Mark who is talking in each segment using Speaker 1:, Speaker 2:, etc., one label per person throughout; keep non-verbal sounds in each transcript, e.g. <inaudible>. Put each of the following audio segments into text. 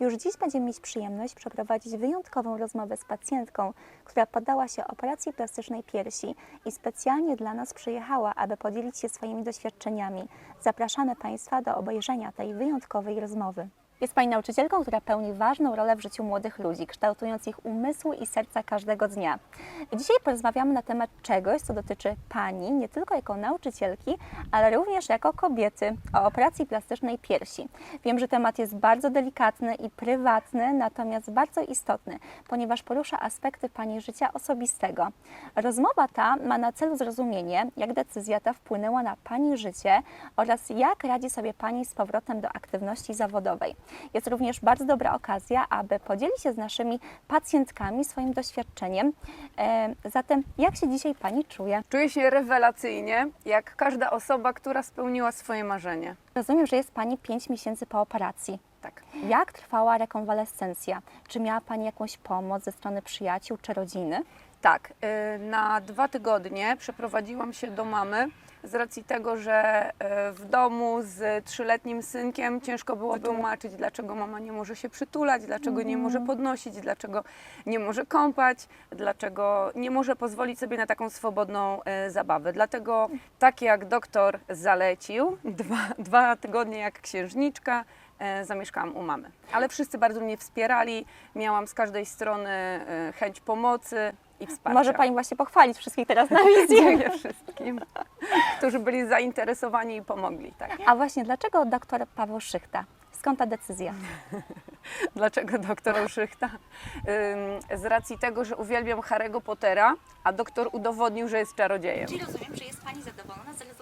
Speaker 1: Już dziś będziemy mieć przyjemność przeprowadzić wyjątkową rozmowę z pacjentką, która poddała się operacji plastycznej piersi i specjalnie dla nas przyjechała, aby podzielić się swoimi doświadczeniami. Zapraszamy Państwa do obejrzenia tej wyjątkowej rozmowy. Jest Pani nauczycielką, która pełni ważną rolę w życiu młodych ludzi, kształtując ich umysły i serca każdego dnia. Dzisiaj porozmawiamy na temat czegoś, co dotyczy Pani nie tylko jako nauczycielki, ale również jako kobiety, o operacji plastycznej piersi. Wiem, że temat jest bardzo delikatny i prywatny, natomiast bardzo istotny, ponieważ porusza aspekty Pani życia osobistego. Rozmowa ta ma na celu zrozumienie, jak decyzja ta wpłynęła na Pani życie oraz jak radzi sobie Pani z powrotem do aktywności zawodowej. Jest również bardzo dobra okazja, aby podzielić się z naszymi pacjentkami swoim doświadczeniem. E, Zatem, jak się dzisiaj Pani czuje?
Speaker 2: Czuję się rewelacyjnie, jak każda osoba, która spełniła swoje marzenie.
Speaker 1: Rozumiem, że jest Pani 5 miesięcy po operacji.
Speaker 2: Tak.
Speaker 1: Jak trwała rekonwalescencja? Czy miała Pani jakąś pomoc ze strony przyjaciół czy rodziny?
Speaker 2: Tak, y, na dwa tygodnie przeprowadziłam się do mamy z racji tego, że y, w domu z trzyletnim synkiem ciężko było tłumaczyć, dlaczego mama nie może się przytulać, dlaczego nie może podnosić, dlaczego nie może kąpać, dlaczego nie może pozwolić sobie na taką swobodną y, zabawę. Dlatego tak jak doktor zalecił, dwa, dwa tygodnie jak księżniczka, e, zamieszkałam u mamy. Ale wszyscy bardzo mnie wspierali, miałam z każdej strony e, chęć pomocy i wsparcia.
Speaker 1: Może Pani właśnie pochwalić wszystkich teraz na wizji. <laughs>
Speaker 2: Dziękuję wszystkim, którzy byli zainteresowani i pomogli. Tak.
Speaker 1: A właśnie, dlaczego doktor Paweł Szychta? Skąd ta decyzja? <laughs>
Speaker 2: Dlaczego doktor Uszychta? Ym, Z racji tego, że uwielbiam Harry'ego Pottera, a doktor udowodnił, że jest czarodziejem.
Speaker 1: Czyli rozumiem, że jest Pani zadowolona z.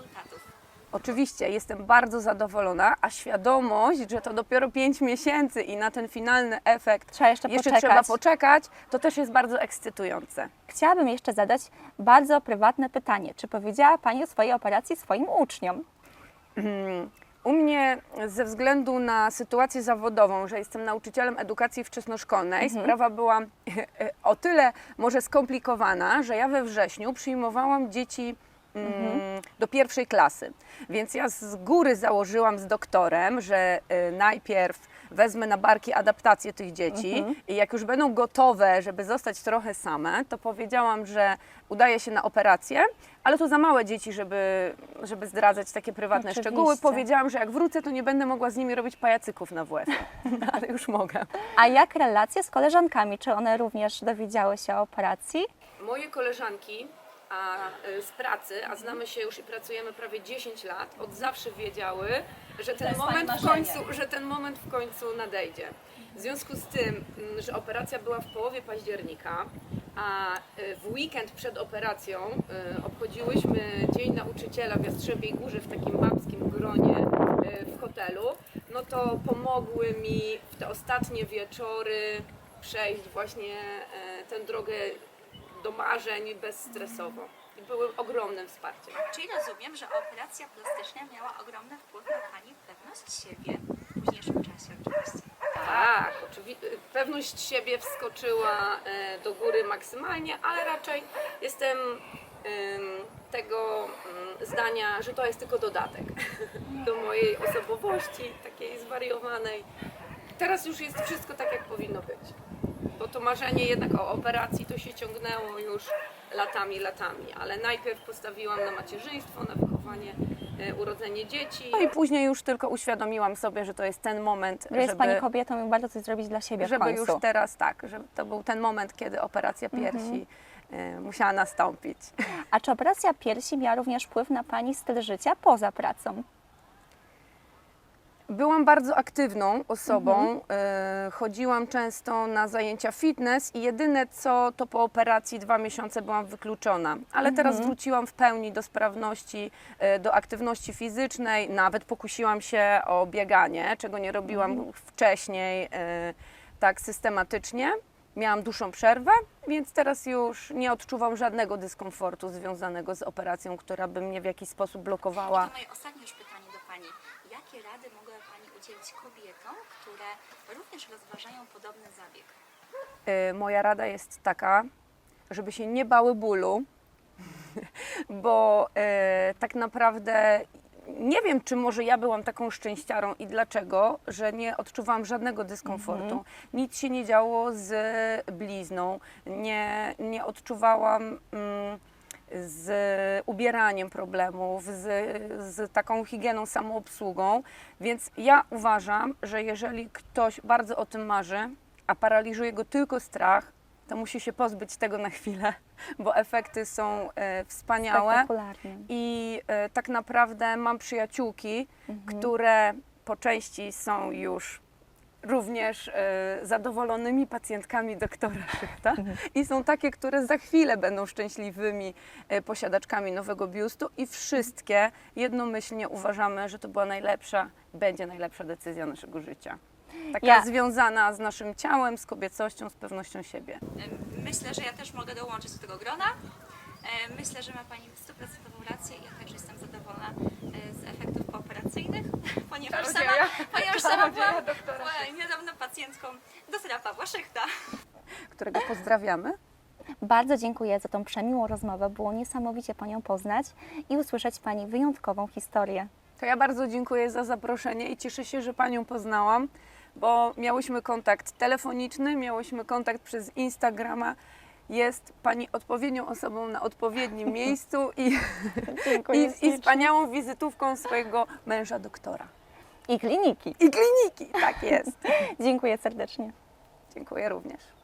Speaker 2: Oczywiście jestem bardzo zadowolona, a świadomość, że to dopiero 5 miesięcy i na ten finalny efekt
Speaker 1: Trzeba jeszcze,
Speaker 2: jeszcze
Speaker 1: poczekać.
Speaker 2: trzeba poczekać, to też jest bardzo ekscytujące.
Speaker 1: Chciałabym jeszcze zadać bardzo prywatne pytanie. Czy powiedziała Pani o swojej operacji swoim uczniom?
Speaker 2: U mnie ze względu na sytuację zawodową, że jestem nauczycielem edukacji wczesnoszkolnej, sprawa była <laughs> o tyle może skomplikowana, że ja we wrześniu przyjmowałam dzieci mm, do pierwszej klasy. Więc ja z góry założyłam z doktorem, że y, najpierw wezmę na barki adaptację tych dzieci i jak już będą gotowe, żeby zostać trochę same, to powiedziałam, że udaje się na operację, ale to za małe dzieci, żeby, żeby zdradzać takie prywatne
Speaker 1: Oczywiście.
Speaker 2: szczegóły. Powiedziałam, że jak wrócę, to nie będę mogła z nimi robić pajacyków na WF. <laughs> No, ale już mogę.
Speaker 1: A jak relacje z koleżankami? Czy one również dowiedziały się o operacji?
Speaker 2: Moje koleżanki a, y, z pracy, a znamy się już i pracujemy prawie 10 lat, od zawsze wiedziały, że ten, moment w końcu, że ten moment w końcu nadejdzie. W związku z tym, że operacja była w połowie października, a y, w weekend przed operacją y, obchodziłyśmy Dzień Nauczyciela w Jastrzębiej Górze w takim babskim gronie w hotelu, no to pomogły mi w te ostatnie wieczory przejść właśnie e, tę drogę do marzeń bezstresowo. I były ogromnym wsparciem.
Speaker 1: Czyli rozumiem, że operacja plastyczna miała ogromny wpływ na Pani pewność siebie w późniejszym czasie oczywiście.
Speaker 2: Tak, oczywiście. Pewność siebie wskoczyła e, do góry maksymalnie, ale raczej jestem em, tego mm, zdania, że to jest tylko dodatek <laughs> do mojej osobowości, takiej zwariowanej. Teraz już jest wszystko tak, jak powinno być. Bo to marzenie jednak o operacji to się ciągnęło już latami, latami, ale najpierw postawiłam na macierzyństwo, na wychowanie, e, urodzenie dzieci. No i później już tylko uświadomiłam sobie, że to jest ten moment,
Speaker 1: Że jest Pani kobietą i bardzo coś zrobić dla siebie w
Speaker 2: żeby
Speaker 1: końcu.
Speaker 2: już teraz tak, że to był ten moment, kiedy operacja piersi y, musiała nastąpić.
Speaker 1: A czy operacja piersi miała również wpływ na Pani styl życia poza pracą?
Speaker 2: Byłam bardzo aktywną osobą, y, chodziłam często na zajęcia fitness i jedyne co to po operacji dwa miesiące byłam wykluczona, ale teraz wróciłam w pełni do sprawności, y, do aktywności fizycznej, nawet pokusiłam się o bieganie, czego nie robiłam wcześniej y, tak systematycznie. Miałam dłuższą przerwę, więc teraz już nie odczuwam żadnego dyskomfortu związanego z operacją, która by mnie w jakiś sposób blokowała.
Speaker 1: To moje ostatnie już pytanie. Jakie rady mogła Pani udzielić kobietom, które również rozważają podobny zabieg?
Speaker 2: Y, moja rada jest taka, żeby się nie bały bólu, <laughs> bo y, tak naprawdę nie wiem, czy może ja byłam taką szczęściarą i dlaczego, że nie odczuwałam żadnego dyskomfortu. Nic się nie działo z blizną, nie, nie odczuwałam mm, z ubieraniem problemów, z, z taką higieną, samoobsługą. Więc ja uważam, że jeżeli ktoś bardzo o tym marzy, a paraliżuje go tylko strach, to musi się pozbyć tego na chwilę, <laughs> bo efekty są e, wspaniałe. I e, tak naprawdę mam przyjaciółki,
Speaker 1: Mhm.
Speaker 2: które po części są już również e, zadowolonymi pacjentkami doktora Szychta i są takie, które za chwilę będą szczęśliwymi e, posiadaczkami nowego biustu i wszystkie jednomyślnie uważamy, że to była najlepsza, będzie najlepsza decyzja naszego życia. Taka
Speaker 1: Ja-
Speaker 2: związana z naszym ciałem, z kobiecością, z pewnością siebie.
Speaker 3: Myślę, że ja też mogę dołączyć do tego grona. E, Myślę, że ma Pani stuprocentową rację i ja także jestem zadowolona e, z efektów pooperacyjnych, ponieważ sama, ponieważ sama byłam byłam niedawno pacjentką doktora Pawła Szychta.
Speaker 2: którego pozdrawiamy.
Speaker 1: Bardzo dziękuję za tą przemiłą rozmowę. Było niesamowicie Panią poznać i usłyszeć Pani wyjątkową historię.
Speaker 2: To ja bardzo dziękuję za zaproszenie i cieszę się, że Panią poznałam, bo miałyśmy kontakt telefoniczny, miałyśmy kontakt przez Instagrama. Jest Pani odpowiednią osobą na odpowiednim <laughs> miejscu i, i, i wspaniałą wizytówką swojego męża doktora.
Speaker 1: I kliniki.
Speaker 2: I kliniki, tak jest. <laughs>
Speaker 1: Dziękuję serdecznie.
Speaker 2: Dziękuję również.